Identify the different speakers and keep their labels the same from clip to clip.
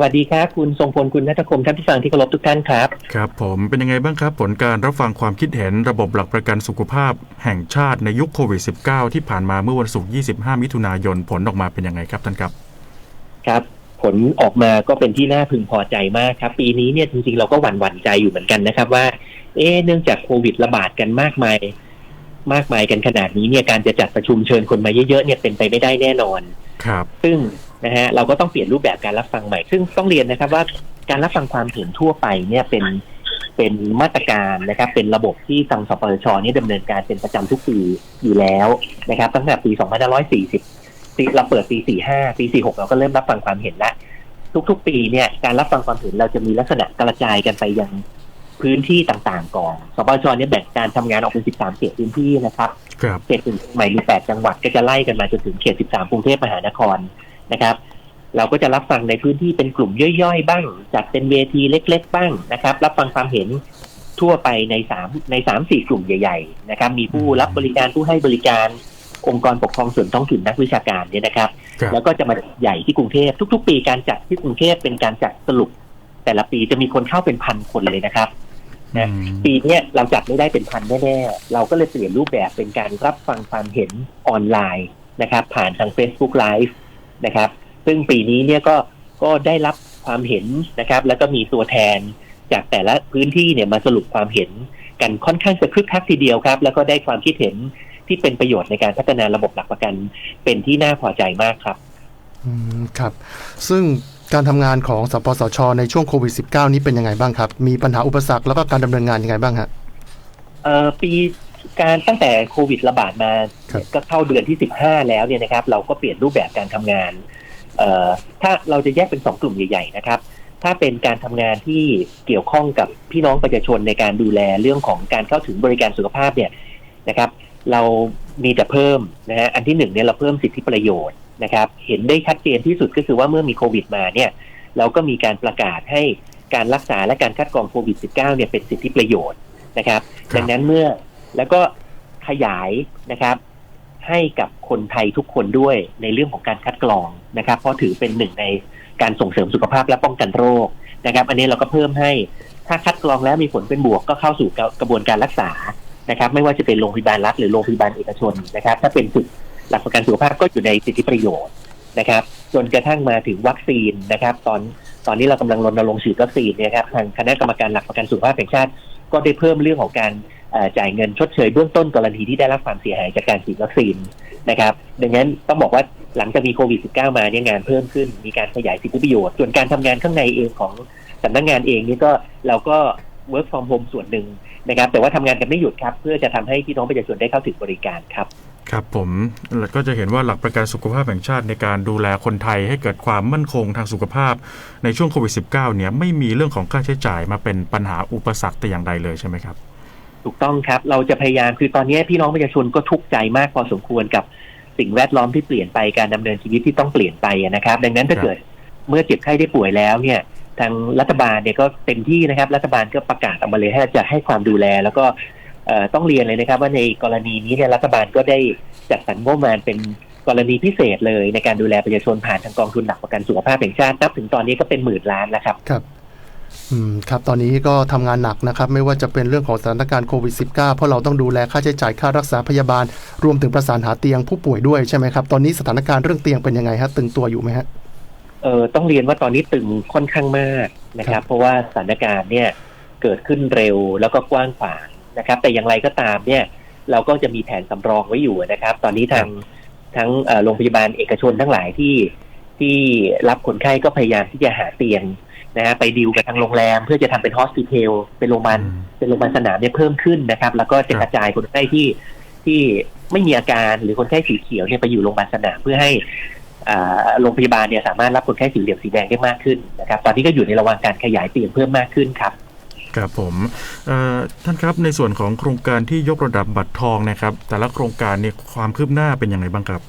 Speaker 1: วัสดีครับคุณทรงพลคุณนัทคมท่านผู้ฟังที่เคารพทุกท่านครับ
Speaker 2: ครับ ผมเป็นยังไงบ้างครับ ผลการรับฟังความคิดเห็นระบบหลักประกันสุขภาพ แห่งชาติในยุคโควิด -19 ที่ผ่านมาเมื่อวันศุกร์ 25 มิถุนายนผลออกมาเป็นยังไงครับท่านครับ
Speaker 1: ครับผลออกมาก็เป็นที่น่าพึงพอใจมากครับ ปีนี้เนี่ยจริงๆเราก็หวั่นหวั่นใจอยู่เหมือนกันนะครับว่า เอ๊ะเนื่องจากโควิดระบาดกันมากมาย มากมายกันขนาดนี้เนี่ยการจะจัดประชุมเชิญคนมาเยอะๆเนี่ยเป็นไปไม่ได้แน่นอน
Speaker 2: ครับ
Speaker 1: ซึ่ง นะฮะเราก็ต้องเปลี่ยนรูปแบบการรับฟังใหม่ ซึ่งต้องเรียนนะครับว่าการรับฟังความเห็นทั่วไปเนี่ยเป็นเป็นมาตรการนะครับ เป็นระบบที่ทางสปชนี่ดำเนินการเป็นประจำทุกปีอยู่แล้วนะครับ ตั้งแต่ปี 2540ปีเราเปิดปี 45 ปี 46 เราก็เริ่มรับฟังความเห็นแล้วทุก ๆ ปีเนี่ยการรับฟังความเห็นเราจะมีลักษณะกระจายกันไปยังพื้นที่ต่างๆก่อน สปชเนี่ยแบ่งการทำงานออกเป็น 13 เขตพื้นที่นะครับ
Speaker 2: ครับ
Speaker 1: เขตหนึ่งเชียงใหม่มี 8 จังหวัดก็จะไล่กันมาจนถึงเขต 13 กรุงเทพมหานคร นะครับ เราก็จะรับฟังในพื้นที่เป็นกลุ่มย่อยๆ บ้าง จัดเป็นเวทีเล็ก ๆ บ้างนะครับ รับฟังความเห็นทั่วไปในสามในสามสี่กลุ่มใหญ่ ๆ นะครับ มีผู้รับบริการผู้ให้บริการองค์กรปกครองส่วนท้องถิ่นนักวิชาการเนี่ยนะครับ
Speaker 2: ครับ
Speaker 1: แล้วก็จะมาใหญ่ที่กรุงเทพทุก ๆ ปีการจัดที่กรุงเทพเป็นการจัดสรุป แต่ละปีจะมีคนเข้าเป็นพันคนเลยนะครับนะ
Speaker 2: อืม
Speaker 1: ปีเนี้ยเราจัดไม่ได้เป็นพันแน่ๆเราก็เลยเปลี่ยนรูปแบบเป็นการรับฟังความเห็นออนไลน์นะครับ ผ่านทาง Facebook Live นะครับ ซึ่งปีนี้เนี่ยก็ก็ได้รับความเห็นนะครับ แล้วก็มีตัวแทนจากแต่ละพื้นที่เนี่ยมาสรุปความเห็นกันค่อนข้างจะคึกคักทีเดียวครับ แล้วก็ได้ความคิดเห็นที่เป็นประโยชน์ในการพัฒนาระบบหลักประกัน เป็นที่น่าพอใจมากครับ
Speaker 3: อืมครับ ซึ่งการทำงานของสปสช ในช่วงโควิด -19 นี้เป็นยังไงบ้างครับ มีปัญหาอุปสรรคแล้วก็การดำเนินงานยังไงบ้างฮะ
Speaker 1: เอ่อปี การตั้งแต่โควิดระบาดมา
Speaker 3: ครับ
Speaker 1: ก็เข้าเดือนที่ 15 แล้วเนี่ยนะครับ เราก็เปลี่ยนรูปแบบการทำงานเอ่อถ้าเราจะแยกเป็นสองกลุ่มใหญ่ ๆ นะครับ ถ้าเป็นการทำงานที่เกี่ยวข้องกับพี่น้องประชาชนในการดูแลเรื่องของการเข้าถึงบริการสุขภาพเนี่ยนะครับ เรามีแต่เพิ่มนะฮะอันที่หนึ่งเนี่ยเราเพิ่มสิทธิประโยชน์นะครับ เห็นได้ชัดเจนที่สุดก็คือว่าเมื่อมีโควิดมาเนี่ย เราก็มีการประกาศให้การรักษาและการคัดกรองโควิด -19 เนี่ยเป็นสิทธิประโยชน์นะครับ
Speaker 2: ครับ
Speaker 1: ดังนั้นเมื่อ แล้วก็ขยายนะครับ ให้กับคนไทยทุกคนด้วยในเรื่องของการคัดกรองนะครับ เพราะถือเป็นหนึ่งในการส่งเสริมสุขภาพและป้องกันโรคนะครับ อันนี้เราก็เพิ่มให้ถ้าคัดกรองแล้วมีผลเป็นบวกก็เข้าสู่กระบวนการรักษานะครับ ไม่ว่าจะเป็นโรงพยาบาลรัฐหรือโรงพยาบาลเอกชนนะครับ ถ้าเป็นสิทธิหลักประกันสุขภาพก็อยู่ในสิทธิประโยชน์นะครับ จนกระทั่งมาถึงวัคซีนนะครับ ตอนตอนนี้เรากำลังรณรงค์ฉีดวัคซีนนี่ยครับทางคณะกรรมการหลักประกันสุขภาพแห่งชาติก็ได้เพิ่มเรื่องของการ จ่ายเงินชดเชยเบื้องต้นกรณีที่ได้รับความเสียหายจากการฉีดวัคซีนนะครับ ดังนั้นต้องบอกว่าหลังจากมีโควิด -19 มาเนี่ยงานเพิ่มขึ้น มีการขยายสิทธิประโยชน์ ส่วนการทำงานข้างในเองของสำนักงานเองนี่ก็เราก็ work from home ส่วนหนึ่งนะครับ แต่ว่าทำงานกันไม่หยุดครับ เพื่อจะทำให้พี่น้องประชาชนได้เข้าถึงบริการครับ
Speaker 2: ครับผมแล้วก็จะเห็นว่าหลักประกันสุขภาพแห่งชาติในการดูแลคนไทยให้เกิดความมั่นคงทางสุขภาพ ในช่วงโควิด -19 เนี่ยไม่มีเรื่องของค่าใช้จ่ายมาเป็นปัญหาอุปสรรคแต่อย่างใดเลยใช่ไหมครับ
Speaker 1: ถูกต้องครับ เราจะพยายามคือตอนนี้พี่น้องประชาชนก็ทุกข์ใจมากพอสมควรกับสิ่งแวดล้อมที่เปลี่ยนไปการดำเนินชีวิตที่ต้องเปลี่ยนไปนะครับ ดังนั้นถ้าเกิดเมื่อเจ็บไข้ได้ป่วยแล้วเนี่ยทางรัฐบาลเนี่ยก็เต็มที่นะครับ รัฐบาลก็ประกาศออกมาเลยให้จะให้ความดูแล แล้วก็ต้องเรียนเลยนะครับ ว่าในกรณีนี้เนี่ยรัฐบาลก็ได้จัดสรรงบประมาณเป็นกรณีพิเศษเลยในการดูแลประชาชนผ่านทางกองทุนหลักประกันสุขภาพแห่งชาตินับถึงตอนนี้ก็เป็นหมื่นล้านแล้วครับ
Speaker 3: ครับ อืมครับตอนนี้ก็ทำงานหนักนะครับ ไม่ว่าจะเป็นเรื่องของสถานการณ์โควิด -19 เพราะเราต้องดูแลค่าใช้จ่ายค่ารักษาพยาบาล รวมถึงประสานหาเตียงผู้ป่วยด้วยใช่ไหมครับ ตอนนี้สถานการณ์เรื่องเตียงเป็นยังไงฮะตึงตัวอยู่ไหมฮะ
Speaker 1: เออต้องเรียนว่าตอนนี้ตึงค่อนข้างมากนะค
Speaker 3: ครั
Speaker 1: รับ
Speaker 3: บ
Speaker 1: เพราะว่าสถานการณ์เนี่ยเกิดขึ้นเร็วแล้วก็กว้างขวางนะครับ แต่อย่างไรก็ตามเนี่ยเราก็จะมีแผนสำรองไว้อยู่นะครับ ตอนนี้ทางทั้งเอ่อโรงพยาบาลเอกชนทั้งหลายที่ที่รับคนไข้ก็พยายามที่จะหาเตียง นะฮะไปดีลกับทางโรงแรม เพื่อจะทำเป็นฮอสพิทอลเป็นโรงพยาบาลเป็นโรงพยาบาลสนามเนี่ยเพิ่มขึ้นนะครับ แล้วก็จะ
Speaker 2: ครับ
Speaker 1: กระจายคนไข้ที่ที่ไม่มีอาการหรือคนไข้สีเขียวเนี่ยไปอยู่โรงพยาบาลสนามเพื่อให้อ่าโรงพยาบาลเนี่ยสามารถรับคนไข้สีเหลืองสีแดงได้มากขึ้นนะครับ ตอนนี้ก็อยู่ในระหว่างการขยายเตียงเพิ่มมากขึ้นครับ
Speaker 2: ครับผมเอ่อท่านครับในส่วนของโครงการที่ยกระดับบัตรทองนะครับ แต่ละโครงการเนี่ยความคืบหน้าเป็นยังไงบ้างครับ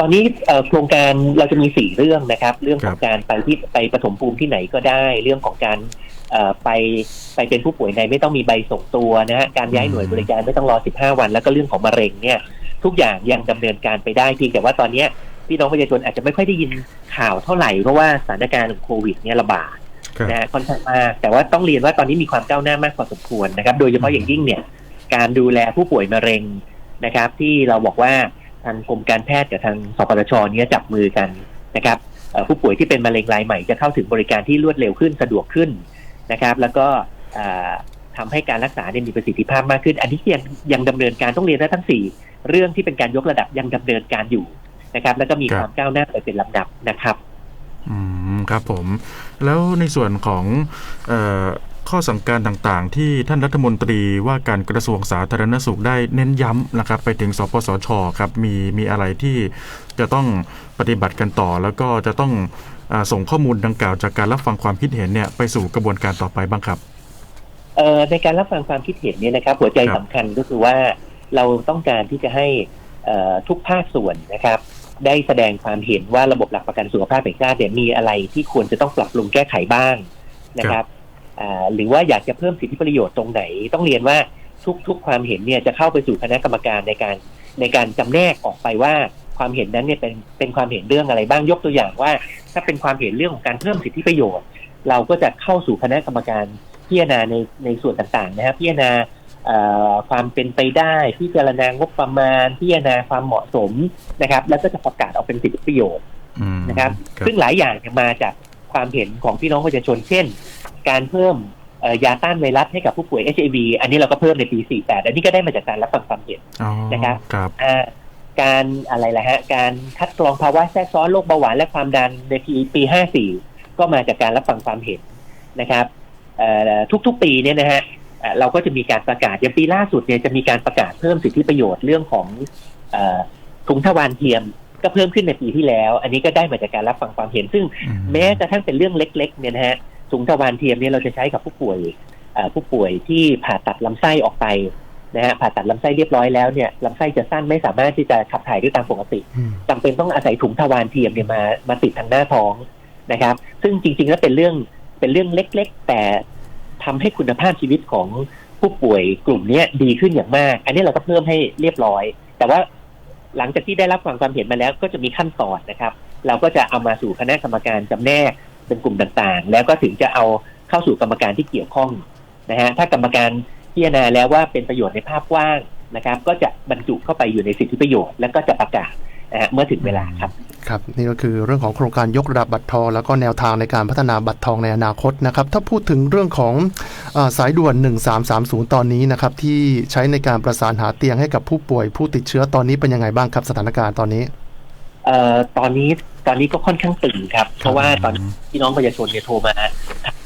Speaker 1: ตอนนี้เอ่อโครงการเราจะมีสี่เรื่องนะครับ เรื่องข
Speaker 2: ครั
Speaker 1: อง
Speaker 2: บ
Speaker 1: การไปที่ไปปฐมภูมิที่ไหนก็ได้ เรื่องของการเอ่อไปไปเป็นผู้ป่วยในไม่ต้องมีใบส่งตัวนะฮะการย้ายหน่วยบริการไม่ต้องรอ 15 วัน แล้วก็เรื่องของมะเร็งเนี่ยทุกอย่างยังดำเนินการไปได้เพียงแต่ว่าตอนเนี้ยพี่น้องประชาชนอาจจะไม่ค่อยได้ยินข่าวเท่าไหร่เพราะว่าสถานการณ์โควิดเนี่ยระบาด
Speaker 2: ครับ
Speaker 1: นะฮะค่อนข้างมากแต่ว่าต้องเรียนว่าตอนนี้มีความก้าวหน้ามากพอสมควรนะครับ โดยเฉพาะอย่างยิ่งเนี่ยการดูแลผู้ป่วยมะเร็งนะครับ ที่เราบอกว่า ทางกรมการแพทย์กับทางสปสชเนี่ยจับมือกันนะครับเอ่อผู้ป่วยที่เป็นมะเร็งรายใหม่จะเข้าถึงบริการที่รวดเร็วขึ้นสะดวกขึ้นนะครับ แล้วก็เอ่อทำให้การรักษาเนี่ยมีประสิทธิภาพมากขึ้น อันนี้ยังยังดำเนินการต้องเรียนว่าทั้งสี่เรื่องที่เป็นการยกระดับยังดำเนินการอยู่นะครับ แล้วก็มี
Speaker 2: ครับ
Speaker 1: ความก้าวหน้าไปเป็นลำดับนะครับ
Speaker 2: อืมครับผม แล้วในส่วนของเออ ข้อสั่งการต่างๆ ที่ท่านรัฐมนตรีว่าการกระทรวงสาธารณสุขได้เน้นย้ำนะครับ ไปถึงสปสชครับมีมีอะไรที่จะต้องปฏิบัติกันต่อ แล้วก็จะต้องอส่งข้อมูลดังกล่าวจากการรับฟังความคิดเห็นเนี่ยไปสู่กระบวนการต่อไปบ้างครับ
Speaker 1: เออในการรับฟังความคิดเห็นเนี่ยนะครับ หัวใจ
Speaker 2: ครับ
Speaker 1: สำคัญก็คือว่าเราต้องการที่จะให้ทุกภาคส่วนนะครับ ได้แสดงความเห็นว่าระบบหลักประกันสุขภาพแห่งชาติเนี่ยมีอะไรที่ควรจะต้องปรับปรุงแก้ไขบ้างนะครับ หรือว่าอยากจะเพิ่มสิทธิประโยชน์ตรงไหน ต้องเรียนว่าทุกๆ ความเห็นเนี่ยจะเข้าไปสู่คณะกรรมการในการในการจำแนกออกไปว่าความเห็นนั้นเนี่ยเป็นเป็นความเห็นเรื่องอะไรบ้างยกตัวอย่างว่า ถ้าเป็นความเห็นเรื่องของการเพิ่มสิทธิประโยชน์ เราก็จะเข้าสู่คณะกรรมการพิจารณาในในส่วนต่างๆนะครับพิจารณาเอ่อความเป็นไปได้พิจารณางบประมาณพิจารณาความเหมาะสมนะครับ แล้วก็จะประกาศออกเป็นสิทธิประโยชน์
Speaker 2: อืม
Speaker 1: นะครับ
Speaker 2: ครับ
Speaker 1: ซึ่งหลายอย่างเนี่ยมาจากความเห็นของพี่น้องประชาชนเช่น การเพิ่มเอ่อยาต้านไวรัสให้กับผู้ป่วย HIV อันนี้เราก็เพิ่มในปี 48 อันนี้ก็ได้มาจากการรับฟังความเห็น
Speaker 2: อ๋อ
Speaker 1: นะครับ
Speaker 2: ครับ
Speaker 1: อ่าการอะไรล่ะฮะ การคัดกรองภาวะแทรกซ้อนโรคเบาหวานและความดันในปีปี 54 ก็มาจากการรับฟังความเห็นนะครับเอ่อทุกๆปีเนี่ยนะฮะเอ่อเราก็จะมีการประกาศอย่างปีล่าสุดเนี่ยจะมีการประกาศเพิ่มสิทธิประโยชน์เรื่องของเอ่อถุงทวารเทียมก็เพิ่มขึ้นในปีที่แล้ว อันนี้ก็ได้มาจากการรับฟังความเห็น ซึ่ง
Speaker 2: อื
Speaker 1: แม้กระทั่งเป็นเรื่องเล็ก ๆ เนี่ยนะฮะ ถุงทวารเทียมเนี่ยเราจะใช้กับผู้ป่วยเอ่อผู้ป่วยที่ผ่าตัดลำไส้ออกไปนะฮะผ่าตัดลำไส้เรียบร้อยแล้วเนี่ยลำไส้จะสั้นไม่สามารถที่จะขับถ่ายได้ตามปกติ
Speaker 3: อืม
Speaker 1: จำเป็นต้องอาศัยถุงทวารเทียมเนี่ยมามาติดทางหน้าท้องนะครับ ซึ่งจริงๆแล้วเป็นเรื่องเป็นเรื่องเล็ก ๆ แต่ทำให้คุณภาพชีวิตของผู้ป่วยกลุ่มเนี้ยดีขึ้นอย่างมาก อันนี้เราก็เพิ่มให้เรียบร้อย แต่ว่าหลังจากที่ได้รับฟังความเห็นมาแล้วก็จะมีขั้นตอนนะครับ เราก็จะเอามาสู่คณะกรรมการจำแนก เป็นกลุ่มต่างๆ แล้วก็ถึงจะเอาเข้าสู่กรรมการที่เกี่ยวข้องนะฮะถ้ากรรมการพิจารณาแล้วว่าเป็นประโยชน์ในภาพกว้างนะครับ ก็จะบรรจุเข้าไปอยู่ในสิทธิประโยชน์แล้วก็จะประกาศนะฮะเมื่อถึงเวลาครับ
Speaker 3: ครับนี่ก็คือเรื่องของโครงการยกระดับบัตรทอง แล้วก็แนวทางในการพัฒนาบัตรทองในอนาคตนะครับ ถ้าพูดถึงเรื่องของอสายด่วน 1330 ตอนนี้นะครับ ที่ใช้ในการประสานหาเตียงให้กับผู้ป่วยผู้ติดเชื้อตอนนี้เป็นยังไงบ้างครับสถานการณ์ตอนนี้
Speaker 1: เอ่อตอนนี้ตอนนี้ก็ค่อนข้างตึงครับ เพราะว่าตอนพี่น้องประชาชนเนี่ยโทรมา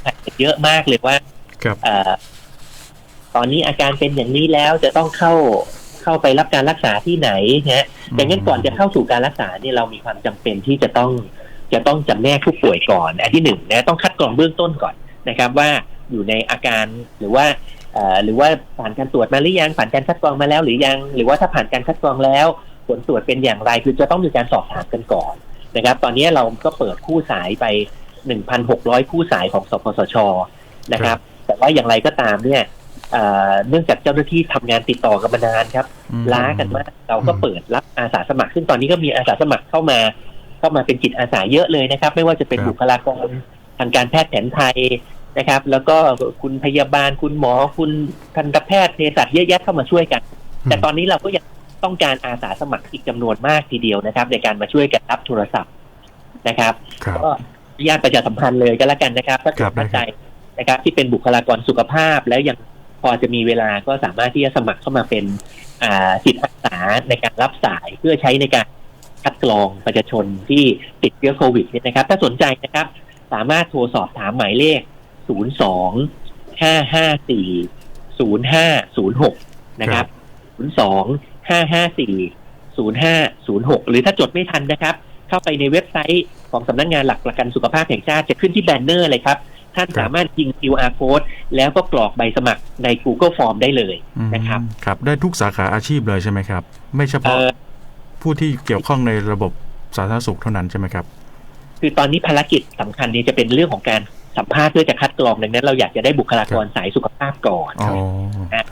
Speaker 1: ถามเยอะมากเลยว่า
Speaker 2: ครับ
Speaker 1: เอ่อตอนนี้อาการเป็นอย่างนี้แล้วจะต้องเข้าเข้าไปรับการรักษาที่ไหนนะฮะดังนั้นก่อนจะเข้าสู่การรักษาเนี่ยเรามีความจำเป็นที่จะต้องจะต้องจำแนกผู้ป่วยก่อนอันที่หนึ่งนะต้องคัดกรองเบื้องต้นก่อนนะครับ ว่าอยู่ในอาการหรือว่าเอ่อหรือว่าผ่านการตรวจมาหรือยังผ่านการคัดกรองมาแล้วหรือยัง หรือว่าถ้าผ่านการคัดกรองแล้ว ผลตรวจเป็นอย่างไรคือจะต้องมีการสอบถามกันก่อนนะครับ ตอนนี้เราก็เปิดคู่สายไป 1,600 คู่สายของสปสชนะครับ แต่ว่าอย่างไรก็ตามเนี่ยเอ่อเนื่องจากเจ้าหน้าที่ทำงานติดต่อกันมานานครับ
Speaker 2: อืม
Speaker 1: ล้ากันมากเราก็
Speaker 3: อืม
Speaker 1: เปิดรับอาสาสมัคร ซึ่งตอนนี้ก็มีอาสาสมัครเข้ามาเข้ามาเป็นจิตอาสาเยอะเลยนะครับ ไม่ว่าจะเป็น
Speaker 2: ครับ
Speaker 1: บุคลากรทางการแพทย์แผนไทยนะครับ แล้วก็คุณพยาบาลคุณหมอคุณทันตแพทย์เภสัชเยอะแยะเข้ามาช่วยกัน แต่ตอนนี้เราก็ยัง ต้องการอาสาสมัครอีกจำนวนมากทีเดียวนะครับ ในการมาช่วยกันรับโทรศัพท์นะครับ
Speaker 2: ครับ
Speaker 1: ก็อนุญาตประชาสัมพันธ์เลยก็แล้วกันนะครับถ้าเกิ
Speaker 2: ครั
Speaker 1: ด
Speaker 2: บ
Speaker 1: มั่นใจนะครับ ที่เป็นบุคลากรสุขภาพ แล้วยังพอจะมีเวลาก็สามารถที่จะสมัครเข้ามาเป็นอ่าจิตอาสาในการรับสายเพื่อใช้ในการคัดกรองประชาชนที่ติดเชื้อโควิดเนี่ยนะครับ ถ้าสนใจนะครับ สามารถโทรสอบถามหมายเลข 02 554 0506 นะครับ 02 554 0506หรือถ้าจดไม่ทันนะครับ เข้าไปในเว็บไซต์ของสำนักงานหลักประกันสุขภาพแห่งชาติจะขึ้นที่แบนเนอร์เลยครับ ท่าน
Speaker 2: ครับ
Speaker 1: สามารถยิง QR code แล้วก็กรอกใบสมัครใน Google Form ได้เลย
Speaker 2: อืม
Speaker 1: นะครับ
Speaker 2: ครับ ได้ทุกสาขาอาชีพเลยใช่ไหมครับ ไม่เฉ
Speaker 1: เอ่
Speaker 2: พาะ
Speaker 1: อ
Speaker 2: ผู้ที่เกี่ยวข้องในระบบสาธารณสุขเท่านั้นใช่ไหมครับ
Speaker 1: คือตอนนี้ภารกิจสำคัญนี้จะเป็นเรื่องของการ สัมภาษณ์เพื่อจะคัดกรองดังนั้นเราอยากจะได้บุคลากรสายสุขภาพก่อน
Speaker 2: อ๋อ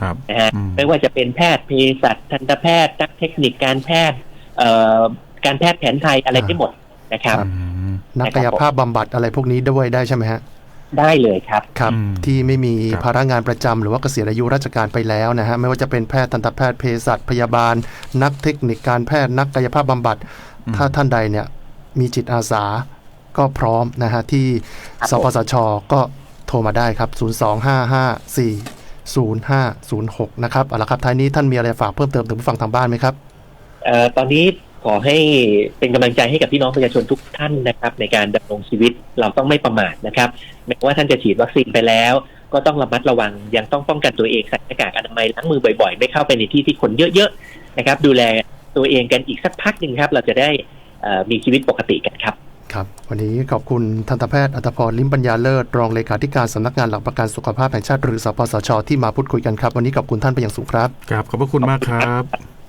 Speaker 2: ครับ
Speaker 1: นะฮะ
Speaker 2: อืม
Speaker 1: ไม่ว่าจะเป็นแพทย์เภสัชทันตแพทย์นักเทคนิคการแพทย์เอ่อการแพทย์แผนไทยอะไรได้หมดนะครับ
Speaker 3: ครับ
Speaker 2: อืม
Speaker 3: นักกายภาพบำบัดอะไรพวกนี้ด้วยได้ใช่ไหมฮะ
Speaker 1: ได้เลยครับ
Speaker 3: ครับ
Speaker 2: อืม
Speaker 3: ที่ไม่มี
Speaker 2: ครับ
Speaker 3: ภาระงานประจำหรือว่าเกษียณอายุราชการไปแล้วนะฮะไม่ว่าจะเป็นแพทย์ทันตแพทย์เภสัชพยาบาล นักเทคนิคการแพทย์นักกายภาพบำบัด ถ้าท่านใดเนี่ยมีจิตอาสา ก็พร้อมนะฮะที่
Speaker 1: ครับ
Speaker 3: สปสชก็โทรมาได้ครับ 025540506 นะครับเอาละครับท้ายนี้ท่านมีอะไรฝากเพิ่มเติมถึงผู้ฟังทางบ้านไหมครับ
Speaker 1: เอ่อตอนนี้ขอให้เป็นกำลังใจให้กับพี่น้องประชาชนทุกท่านนะครับ ในการดำรงชีวิตเราต้องไม่ประมาทนะครับแม้ว่าท่านจะฉีดวัคซีนไปแล้ว ก็ต้องระมัดระวังยังต้องป้องกันตัวเองใส่หน้ากากอนามัยล้างมือบ่อยๆ ไม่เข้าไปในที่ที่คนเยอะๆนะครับ ดูแลตัวเองกันอีกสักพักหนึ่งครับ เราจะได้เอ่อมีชีวิตปกติกันครับ
Speaker 3: ครับวันนี้ขอบคุณทันตแพทย์อัตภพรลิมปัญญาเลิศรองเลขาธิการสำนักงานหลักประกันสุขภาพแห่งชาติหรือสปสช ที่มาพูดคุยกันครับ วันนี้ขอบคุณท่านเป็นอย่างสูงครับ
Speaker 2: ครับ ขอบพระคุณมากครับ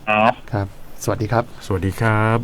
Speaker 1: ครับ
Speaker 3: ครับ สวัสดีครับ
Speaker 2: สวัสดีครับ